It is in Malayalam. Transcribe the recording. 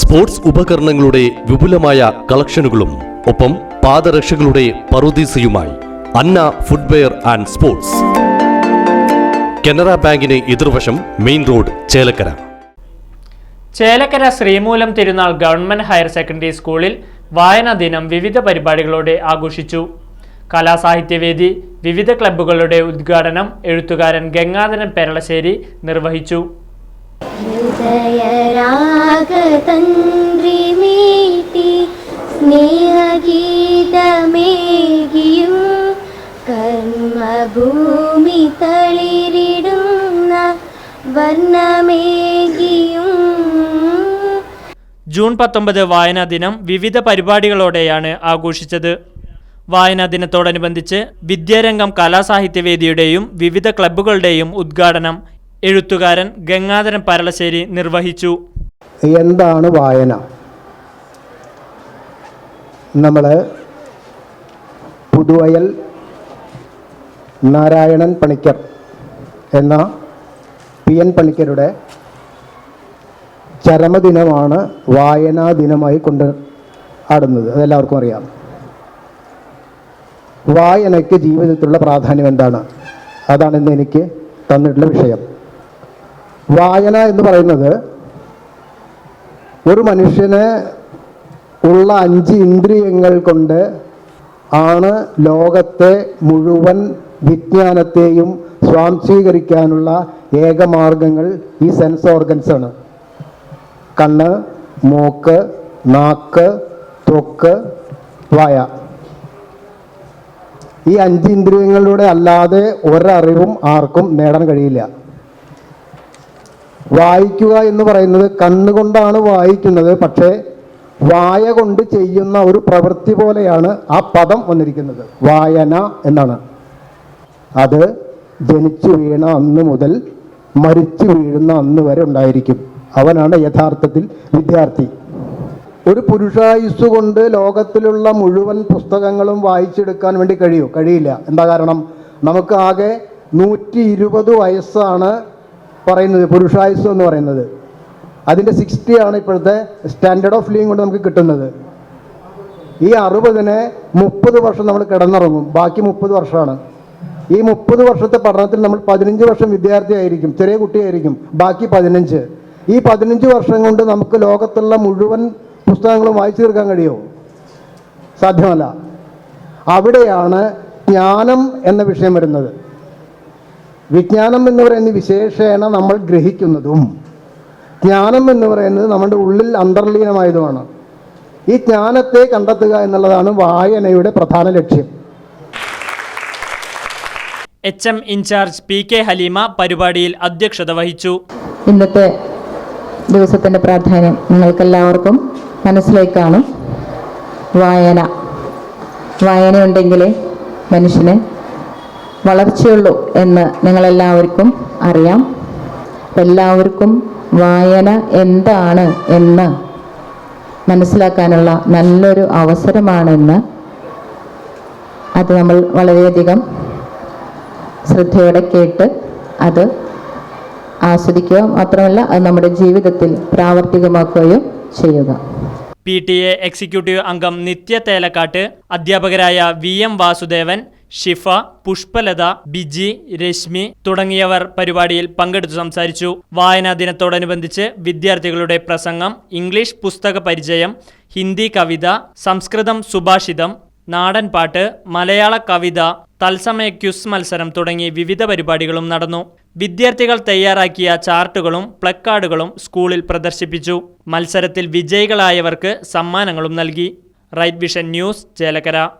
സ്പോർട്സ് ഉപകരണങ്ങളുടെ വിപുലമായ കളക്ഷനുകളും ഒപ്പം പാദരക്ഷകളുടെ പറുദീസയുമായി Anna footwear and sports. Canara ബാങ്കിന് എതിർവശം main road Chelakkara. Chelakkara Sreemoolam Thirunal government higher secondary സ്കൂളിൽ വായനാ ദിനം വിവിധ പരിപാടികളോടെ ആഘോഷിച്ചു. കലാസാഹിത്യവേദി വിവിധ ക്ലബ്ബുകളുടെ ഉദ്ഘാടനം എഴുത്തുകാരൻ ഗംഗാധരൻ പെരളശ്ശേരി നിർവഹിച്ചു. ഹൃദയരാഗതന്ത്രിമീട്ടി സ്നേഹഗീതമേകിയും കർമ്മഭൂമി തളിരിടുന്ന വർണമേകിയും. ജൂൺ പത്തൊമ്പത് വായനാ ദിനം വിവിധ പരിപാടികളോടെയാണ് ആഘോഷിച്ചത്. വായനാ ദിനത്തോടനുബന്ധിച്ച് വിദ്യാരംഗം കലാസാഹിത്യവേദിയുടെയും വിവിധ ക്ലബ്ബുകളുടെയും ഉദ്ഘാടനം എഴുത്തുകാരൻ ഗംഗാധരൻ പരളശ്ശേരി നിർവഹിച്ചു. എന്താണ് വായന? നമ്മൾ പുതുവയൽ നാരായണൻ പണിക്കർ എന്ന പി എൻ പണിക്കരുടെ ചരമദിനമാണ് വായനാ ദിനമായി കൊണ്ട് ആടുന്നത്. അതെല്ലാവർക്കും അറിയാം. വായനയ്ക്ക് ജീവിതത്തിലുള്ള പ്രാധാന്യം എന്താണ്? അതാണ് ഇന്ന് എനിക്ക് തന്നിട്ടുള്ള വിഷയം. വായന എന്ന് പറയുന്നത് ഒരു മനുഷ്യന് ഉള്ള അഞ്ച് ഇന്ദ്രിയങ്ങൾ കൊണ്ട് ആണ് ലോകത്തെ മുഴുവൻ വിജ്ഞാനത്തെയും സ്വാംശീകരിക്കാനുള്ള ഏകമാർഗങ്ങൾ ഈ സെൻസ് ഓർഗൻസ് ആണ്. കണ്ണ് മൂക്ക് നാക്ക് ത്വക്ക് വായ. ഈ അഞ്ച് ഇന്ദ്രിയങ്ങളിലൂടെ അല്ലാതെ ഒരറിവും ആർക്കും നേടാൻ കഴിയില്ല. വായിക്കുക എന്ന് പറയുന്നത് കണ്ണുകൊണ്ടാണ് വായിക്കുന്നത് പക്ഷേ വായ കൊണ്ട് ചെയ്യുന്ന ഒരു പ്രവൃത്തി പോലെയാണ് ആ പദം വന്നിരിക്കുന്നത്. വായന എന്നാണ്. അത് ജനിച്ചു വീണ അന്ന് മുതൽ മരിച്ചു വീഴുന്ന അന്ന് വരെ ഉണ്ടായിരിക്കും. അവനാണ് യഥാർത്ഥത്തിൽ വിദ്യാർത്ഥി. ഒരു പുരുഷായുസ് കൊണ്ട് ലോകത്തിലുള്ള മുഴുവൻ പുസ്തകങ്ങളും വായിച്ചെടുക്കാൻ വേണ്ടി കഴിയൂ. കഴിയില്ല. എന്താ കാരണം? നമുക്ക് ആകെ നൂറ്റി ഇരുപത് വയസ്സാണ് പറയുന്നത് പുരുഷായുസ് എന്ന് പറയുന്നത്. അതിന്റെ സിക്സ്റ്റി ആണ് ഇപ്പോഴത്തെ സ്റ്റാൻഡേർഡ് ഓഫ് ലിവിങ് കൊണ്ട് നമുക്ക് കിട്ടുന്നത്. ഈ അറുപതിന് മുപ്പത് വർഷം നമ്മൾ കിടന്നിറങ്ങും. ബാക്കി മുപ്പത് വർഷമാണ്. ഈ മുപ്പത് വർഷത്തെ പഠനത്തിൽ നമ്മൾ പതിനഞ്ച് വർഷം വിദ്യാർത്ഥിയായിരിക്കും ചെറിയ കുട്ടിയായിരിക്കും ബാക്കി പതിനഞ്ച്. ഈ പതിനഞ്ച് വർഷം കൊണ്ട് നമുക്ക് ലോകത്തുള്ള മുഴുവൻ പുസ്തകങ്ങളും വായിച്ചു തീർക്കാൻ കഴിയുമോ സാധ്യമല്ല. അവിടെയാണ് ജ്ഞാനം എന്ന വിഷയം വരുന്നത്. വിജ്ഞാനം എന്ന് പറയുന്ന വിശേഷേണ നമ്മൾ ഗ്രഹിക്കുന്നതും. ജ്ഞാനം എന്ന് പറയുന്നത് നമ്മുടെ ഉള്ളിൽ അന്തർലീനമായതുമാണ്. ഈ ജ്ഞാനത്തെ കണ്ടെത്തുക എന്നുള്ളതാണ് വായനയുടെ പ്രധാന ലക്ഷ്യം. H M in-charge P K Haleema പരിപാടിയിൽ അധ്യക്ഷത വഹിച്ചു. ഇന്നത്തെ ദിവസത്തിന്റെ പ്രാധാന്യം നിങ്ങൾക്കെല്ലാവർക്കും മനസ്സിലായി കാണും. വായന. വായനയുണ്ടെങ്കിലേ മനുഷ്യന് വളർച്ചയുള്ളൂ എന്ന് നിങ്ങളെല്ലാവർക്കും അറിയാം. എല്ലാവർക്കും വായന എന്താണ് എന്ന് മനസ്സിലാക്കാനുള്ള നല്ലൊരു അവസരമാണെന്ന് അത് നമ്മൾ വളരെയധികം ശ്രദ്ധയോടെ കേട്ട് അത് ആസ്വദിക്കുക. മാത്രമല്ല അത് നമ്മുടെ ജീവിതത്തിൽ പ്രാവർത്തികമാക്കുകയും ചെയ്യുക. പി ടി എ എക്സിക്യൂട്ടീവ് അംഗം നിത്യ തേലക്കാട്ട് അധ്യാപകരായ വി എം വാസുദേവൻ ഷിഫ പുഷ്പലത ബിജി രശ്മി തുടങ്ങിയവർ പരിപാടിയിൽ പങ്കെടുത്തു സംസാരിച്ചു. വായനാ ദിനത്തോടനുബന്ധിച്ച് വിദ്യാർത്ഥികളുടെ പ്രസംഗം ഇംഗ്ലീഷ് പുസ്തക പരിചയം ഹിന്ദി കവിത സംസ്കൃതം സുഭാഷിതം നാടൻ പാട്ട് മലയാള കവിത തത്സമയ ക്യുസ് മത്സരം തുടങ്ങി വിവിധ പരിപാടികളും നടന്നു. വിദ്യാർത്ഥികൾ തയ്യാറാക്കിയ ചാർട്ടുകളും പ്ലക്കാർഡുകളും സ്കൂളിൽ പ്രദർശിപ്പിച്ചു. മത്സരത്തിൽ വിജയികളായവർക്ക് സമ്മാനങ്ങളും നൽകി. Right vision news Chelakkara.